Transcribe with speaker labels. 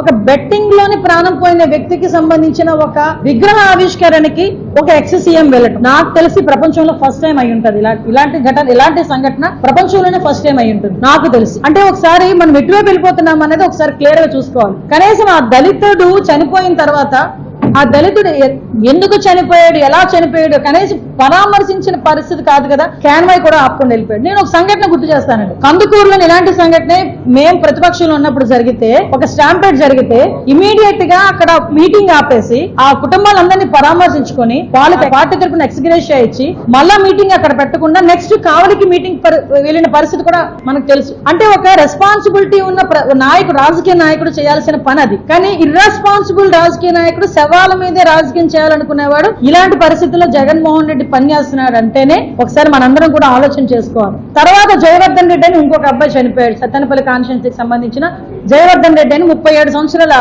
Speaker 1: ఒక బెట్టింగ్లోని ప్రాణం పోయిన వ్యక్తికి సంబంధించిన ఒక విగ్రహ ఆవిష్కరణకి ఒక ఎక్స్ వెళ్ళటం. నాకు తెలిసి ప్రపంచంలో ఫస్ట్ టైం అయి ఉంటది. ఇలాంటి ఘటన ఇలాంటి సంఘటన ప్రపంచంలోనే ఫస్ట్ టైం అయి ఉంటుంది. నాకు తెలిసి. అంటే ఒకసారి మనం ఎటువైపు వెళ్ళిపోతున్నాం అనేది ఒకసారి క్లియర్గా చూసుకోవాలి. కనీసం ఆ దళితుడు చనిపోయిన తర్వాత ఆ దళితుడు ఎందుకు చనిపోయాడు ఎలా చనిపోయాడు కనీసం పరామర్శించిన పరిస్థితి కాదు కదా క్యాన్వాయ్ కూడా ఆపుకొని వెళ్ళిపోయాడు. నేను ఒక సంఘటన గుర్తు చేస్తానండి. కందుకూరులో ఇలాంటి సంఘటన మేం ప్రతిపక్షంలో ఉన్నప్పుడు జరిగితే ఒక స్టాంపేడ్ జరిగితే ఇమీడియట్గా అక్కడ మీటింగ్ ఆపేసి ఆ కుటుంబాలందరినీ పరామర్శించుకొని వాళ్ళకి పార్టీ తరపున ఎక్స్గ్రేషియా ఇచ్చి మళ్ళా మీటింగ్ అక్కడ పెట్టకుండా నెక్స్ట్ కావలికి మీటింగ్ వెళ్ళిన పరిస్థితి కూడా మనకు తెలుసు. అంటే ఒక రెస్పాన్సిబిలిటీ ఉన్న నాయకుడు రాజకీయ నాయకుడు చేయాల్సిన పని అది. కానీ ఇర్రెస్పాన్సిబుల్ రాజకీయ నాయకుడు శవాల మీదే రాజకీయం చేయాలనుకునేవాడు. ఇలాంటి పరిస్థితుల్లో జగన్మోహన్ రెడ్డి పనిచేస్తున్నాడు అంటేనే ఒకసారి మనందరం కూడా ఆలోచన చేసుకోవాలి. తర్వాత జయవర్ధన్ రెడ్డి అని ఇంకొక అబ్బాయి చనిపోయాడు. సత్తెనపల్లి కాన్స్టిట్యున్సీకి సంబంధించిన జయవర్ధన్ రెడ్డి అని ముప్పై ఏడు సంవత్సరాల